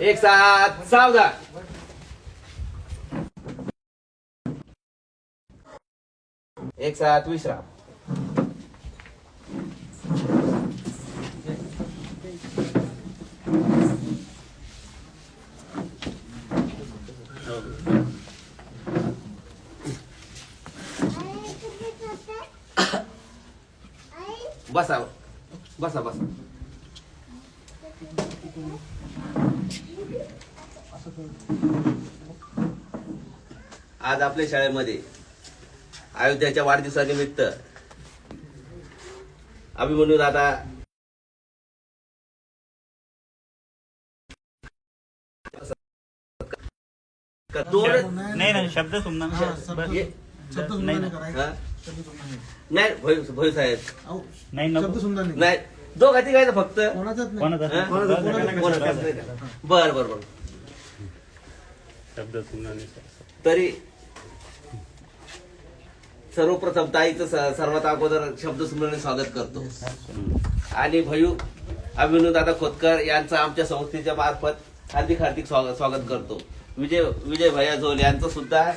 एक साथ सावधान. एक साथ विश्राम. बसा बसा बसा. आज आपल्या शाळेमध्ये अयोध्याच्या वाढदिवसानिमित्त अभिमन्यू दादा दोन नाही नाही शब्द सुमना सुंदर नाही भोई साहेब. शब्द नाही दोघा तिघायचं फक्त. कोणाचाच नाही. कोणाचा? हा? कोणाचं- कोणाचं- कोणाचं? नाही का? बर बर बर. शब्द तरी सर्वप्रथम ताईचं स- सर्वात अगोदर शब्द सुमरणे स्वागत करतो. आणि भयू अभिनव दादा खोतकर यांचं आमच्या संस्थेच्या मार्फत हार्दिक हार्दिक स्वागत स्वागत करतो. विजय विजय भैया झोल यांचं सुद्धा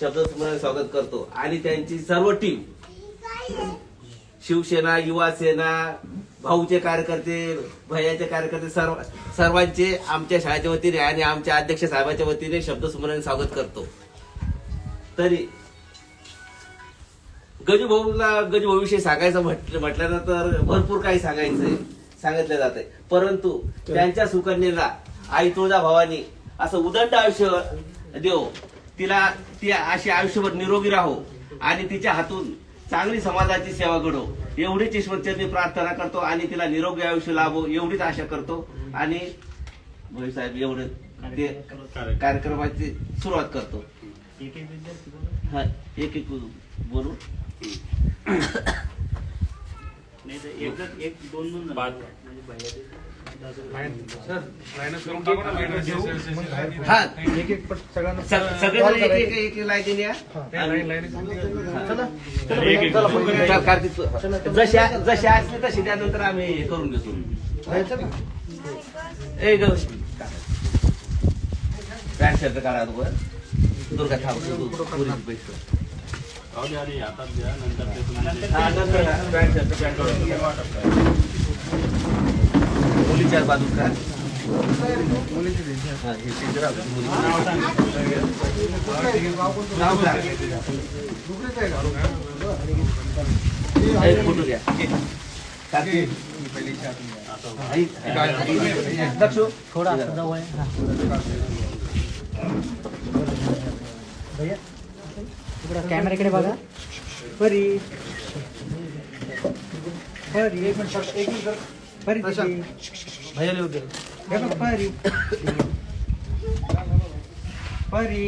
शब्द सुमरणे स्वागत करतो. आणि त्यांची सर्व टीम शिवसेना युवा सेना भाऊचे कार्यकर्ते भैयाचे कार्यकर्ते सर्व सर्वांचे आमच्या शाळेच्या वतीने आणि आमच्या अध्यक्ष साहेबाच्या वतीने शब्द स्वागत करतो. तरी गजूभाऊला गजूभाऊविषयी सांगायचं म्हटलं म्हटल्यानंतर भरपूर काही सांगायचंय सांगितलं जात आहे परंतु त्यांच्या सुकन्येला आई तुळजा भावानी असं उदंड आयुष्य देव तिला ती अशी आयुष्यभर निरोगी राहो आणि तिच्या हातून चांगली समाजाची सेवा घडो. एवढीच ईश्वरचरणी प्रार्थना करतो आणि तिला निरोगी आयुष्य लाभो एवढीच आशा करतो. आणि भोई साहेब एवढं ते कार्यक्रमाची सुरुवात करतो. एक एक बोला. हा एक एक बोलू. नाही एक दोन दोन हा. एक एक पट सगळ्यांना एक एक एक लाईनीने या. एक एक चल, कार्तिक तू- जशा जशा असले तशी त्यानंतर आम्ही हे करून घेतो ए पॅन्ट शर्ट काढा वर दुर्गा थांब पुरीची पैसे. नंतर पॅन्ट शर्ट पॅन्ट. मुलीच्या बाजू का हा, हे शिंदे राहू दे, मुली. नाव सांग. ए, फोटो घ्या कार्तिक आई, आई, दक्षू थोडा जवळ आहे. हा. इकडं कॅमेराकडे बघा परी परी एक मिनिट एक मिनिट परी दिदी. हे बघ, Pari. Pari.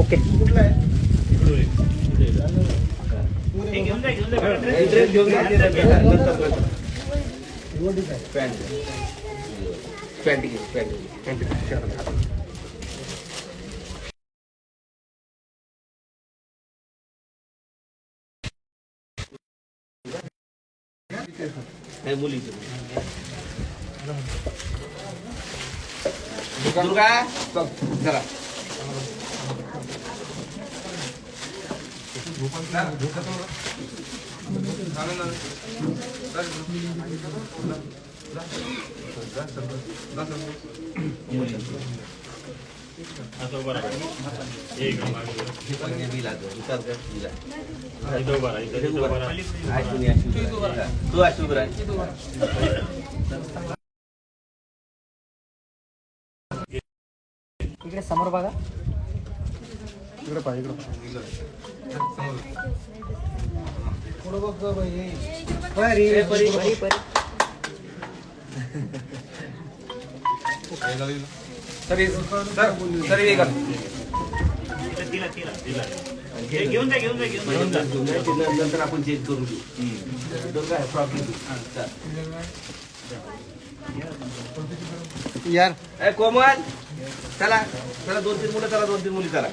Okay. Pant. Pant pant. घे. मुलीचे दुर्गा चला असं राहा. एक. तू अशी उभा. इकडे समोर बघा. इकडे पाहिजे इकडे परी तिला तिला दिला हे घेऊन घेऊन जा घेऊन जा घेऊन जा. ते नंतर आपण चेक करून घेऊ दुर्गा प्रॉब्लेम यार. ए कोमल चला. चला दोन तीन मुलं चला दोन तीन मुली चला.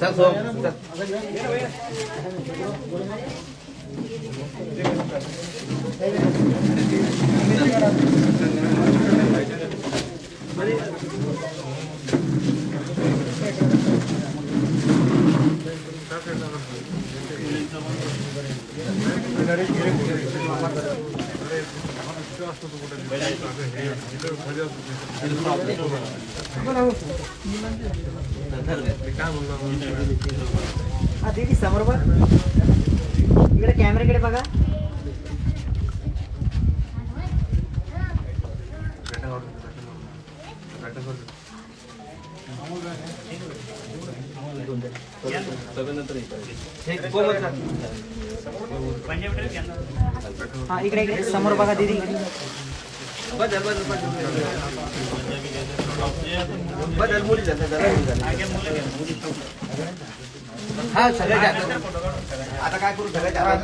चल सोम दीदी समोर बघ इकडे कॅमेराकडे बघा. हा इकडे इकडे. समोर बघा दिदी. बदल बदल बदल बदल मुली हा सगळे आता काय करू सगळे जातात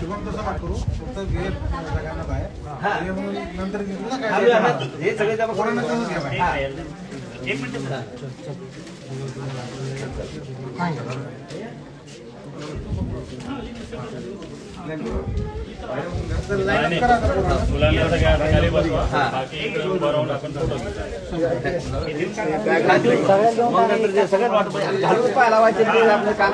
शुभम तसं पाठ करू. फक्त घे सगळ्यांना बाहेर. नंतर घेऊ ना आम्ही काय आता. हे सगळे जमा करून तसंच घ्या बाहेर. हा. आता पोरांना. मुलांना सगळ्या खाली बसवा. हा. बाकी उभं राहून आपण फोटो सगळ्यात वाटत. आपलं काम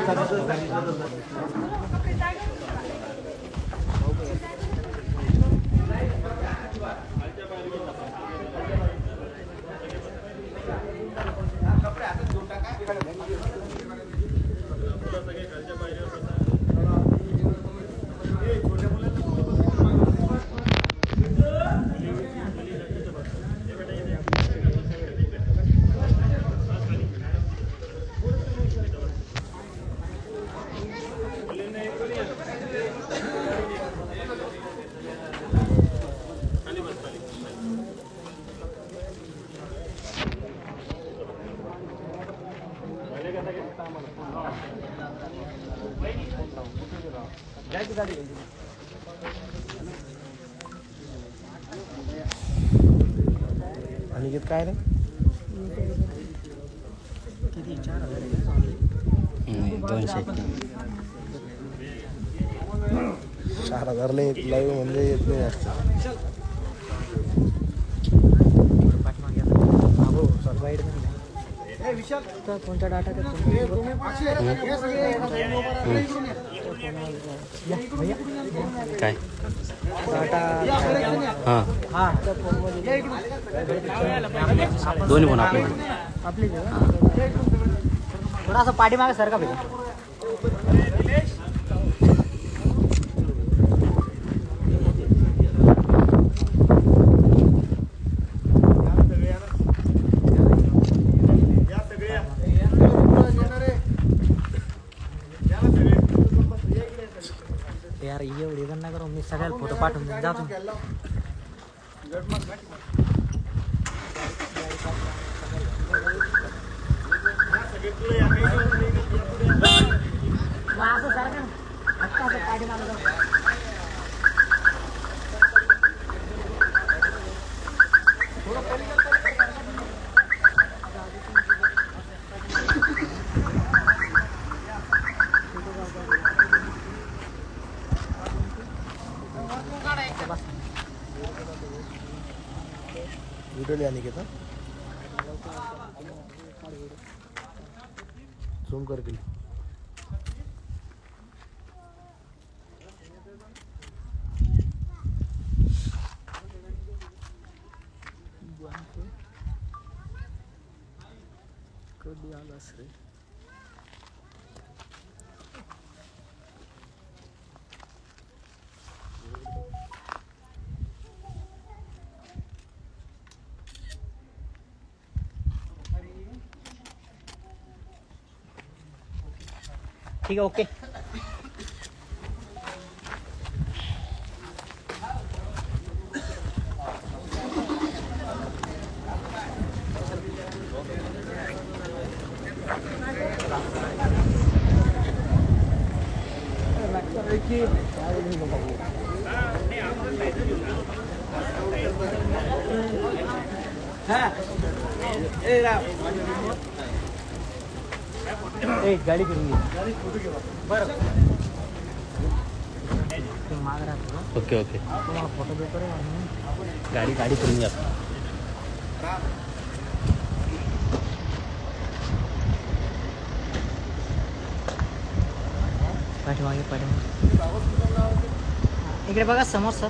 आणि काय रे? दोनशे चार हजार लय लाईव्ह म्हणजे येत नाही जास्त. तर कोणता डाटा काय? डाटा हां. हा दोन्ही पण आपले. आपली थोडासा पाठीमागे सारखा पाहिजे यार एवढी पण नाही करू मी सगळ्याला फोटो पाठवून देईन. जातो असं सारखं फक्त असं लिहा निकेत झूम कर केली कधी आलास रे ठीक आहे ओके हा एक गाडी करून घे बरं. मागं राहतो? Okay okay. तुम्हाला फोटो देतो रे. गाडी गाडी करून घ्या पाठीमागे पाठीमागे. इकडे बघा समोर सर.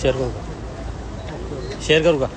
शेअर करू का शेअर करू का